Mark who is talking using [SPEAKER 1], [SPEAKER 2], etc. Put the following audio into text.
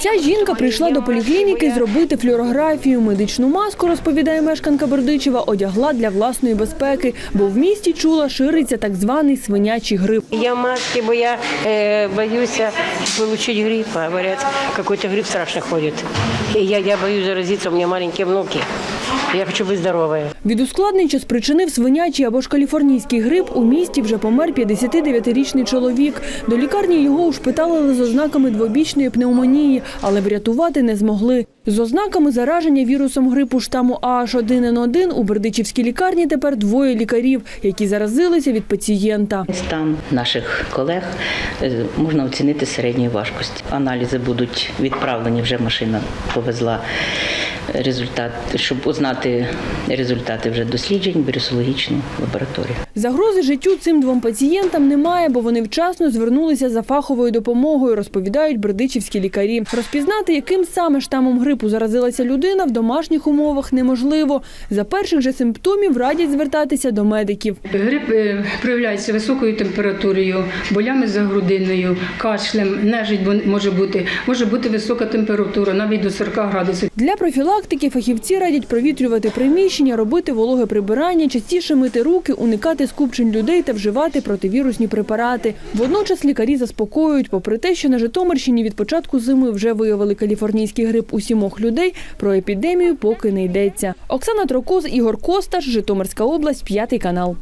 [SPEAKER 1] Ця жінка прийшла до поліклініки зробити флюорографію. Медичну маску, розповідає мешканка Бердичева, одягла для власної безпеки, бо в місті чула шириться так званий свинячий грип.
[SPEAKER 2] Я в маске, бо я е, боюся отримати грип. А Говорят, какой-то страшно. страшный я, я боюсь заразиться, у мене маленькі внуки. Я хочу быть здоровой.
[SPEAKER 1] Від ускладнень, що спричинив свинячий або ж каліфорнійський грип, у місті вже помер 59-річний чоловік. До лікарні його ушпиталили з ознаками двобічної пневмонії, але врятувати не змогли. З ознаками зараження вірусом грипу штаму AH1N1 у Бердичівській лікарні тепер двоє лікарів, які заразилися від пацієнта.
[SPEAKER 3] Стан наших колег е, можна оцінити середньої важкості. Аналізи будуть відправлені, вже машина повезла результат, щоб узнати результати вже досліджень в вірусологічну лабораторію.
[SPEAKER 1] Загрози життю цим двом пацієнтам немає, бо вони вчасно звернулися за фаховою допомогою, розповідають бердичівські лікарі. Розпізнати, яким саме штамом грипу заразилася людина, в домашніх умовах неможливо. За перших же симптомів радять звертатися до медиків.
[SPEAKER 4] Грип е, проявляється високою температурою, болями за грудиною, кашлем, нежить бо- може бути, може бути висока температура, навіть до 40 градусів.
[SPEAKER 1] Для профілактики фахівці радять провітрювати приміщення, робити вологе прибирання, частіше мити руки, уникати скупчень людей та вживати противірусні препарати. Водночас лікарі заспокоюють, попри те, що на Житомирщині від початку зими вже виявили каліфорнійський грип у сімох людей, про епідемію поки не йдеться. Оксана Трокоз, Ігор Косташ, Житомирська область, п'ятий канал.